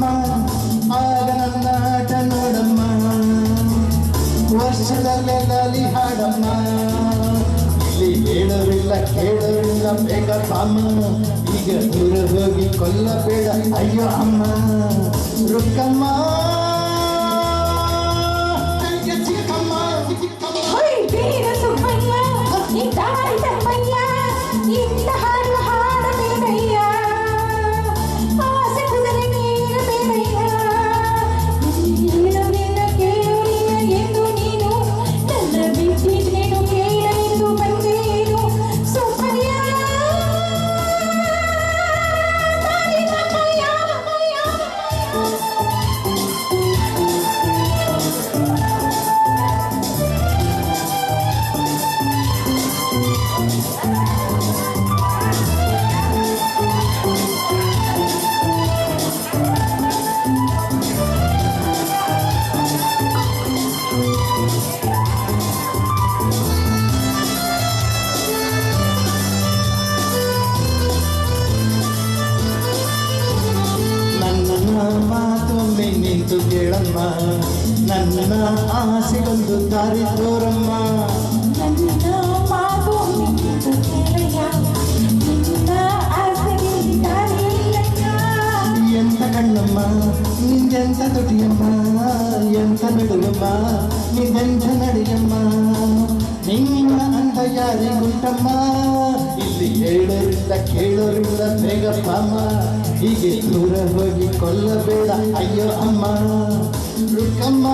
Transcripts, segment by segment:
ನೋಡಮ್ಮ, ಆಗ ನನ್ನ ಆಟ ನೋಡಮ್ಮ. ವರ್ಷದಲ್ಲೆಲ್ಲಿ ಹಾಡಮ್ಮ. ಇಲ್ಲಿ ಹೇಳವಿಲ್ಲ ಕೇಳವಿಲ್ಲ ಬೇಗ ಪಾಮ ಈಗ ದೂರ ಹೋಗಿ ಕೊಲ್ಲಬೇಡ, ಅಯ್ಯೋ ಅಮ್ಮ. ರುಕ್ಕಮ್ಮ. ನಿಂತು ಕೇಳಮ್ಮ ನನ್ನ ಆಸೆಗೊಂದು ದಾರಿ ತೋರಮ್ಮ ನನ್ನ ಮಾತು ನಿಂತು ಕೇಳಯ್ಯ ನಿನ್ನ ಆಸೆಗೆ ದಾರಿಯಿಲ್ಲಯ್ಯ ಎಂತ ಕಣ್ಣಮ್ಮ ನಿಂದೆಂತ ತುಟಿಯಮ್ಮ ಎಂತ ನಡುವಮ್ಮ ನಿಂದೆಂತ ನಡೆಯಮ್ಮ ನಿನ್ನ ಅಂತ ಯಾರಿಗುಂಟಮ್ಮ? ಇಲ್ಲಿ ಹೇಳೋರಿಲ್ಲ ಕೇಳೋರಿಲ್ಲ ಬೇಗ ಪಾಮ. ಹೀಗೆ ದೂರ ಹೋಗಿ ಕೊಲ್ಲಬೇಡ ಅಯ್ಯೋ ಅಮ್ಮ. ರುಕ್ಕಮ್ಮ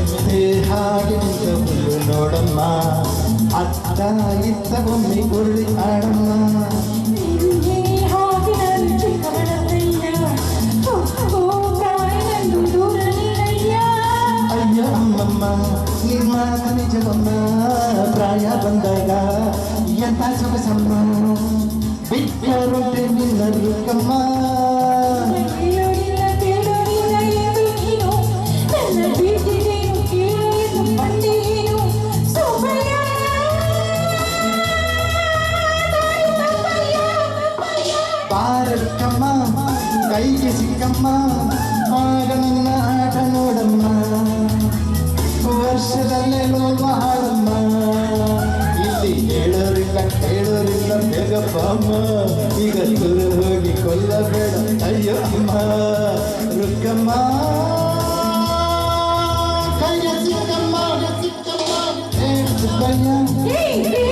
ಮೆತ್ತೆ ಹಾಗೆ ನಿಂತವಳು ನೋಡಮ್ಮ. ಅತ್ತ ಇತ್ತ ಒಮ್ಮೆ ಗುರುಳಿ ಆಡಮ್ಮ ಅಯ್ಯ ಅಮ್ಮಮ್ಮ ನಿಮ್ಮ ನಿಜವಮ್ಮ. ಪ್ರಾಯ ಬಂದಾಗ ಎಂತ ಸುಖ ಸಮ್ಮ ಬಿಟ್ಟರು ನಿನ್ನ ರುಕ್ಕಮ್ಮ ತಪ್ಪಯ್ಯ. ಬಾರಕ್ಕಮ್ಮ ಕೈಗೆ ಸಿಕ್ಕಮ್ಮ ಆಗ ನನ್ನ ಆಟ ನೋಡಮ್ಮ ವರ್ಷದಲ್ಲೇ ನೋಡುವ ಹಾಡಮ್ಮ ಇಲ್ಲಿ ಹೇಳೋರಿಲ್ಲ ಕೇಳೋರಿಲ್ಲ ಬೇಗಪ್ಪಮ್ಮ ಈಗ ದೂರ ಹೋಗಿ ಕೊಲ್ಲಬೇಡ ಅಯ್ಯೋ ಅಮ್ಮ ರುಕ್ಕಮ್ಮ ಕೈಗೆ ಸಿಕ್ಕಮ್ಮ ಸಿಕ್ಕಮ್ಮ ಏ ಸುಬ್ಬಯ್ಯ ಏ, ಏ,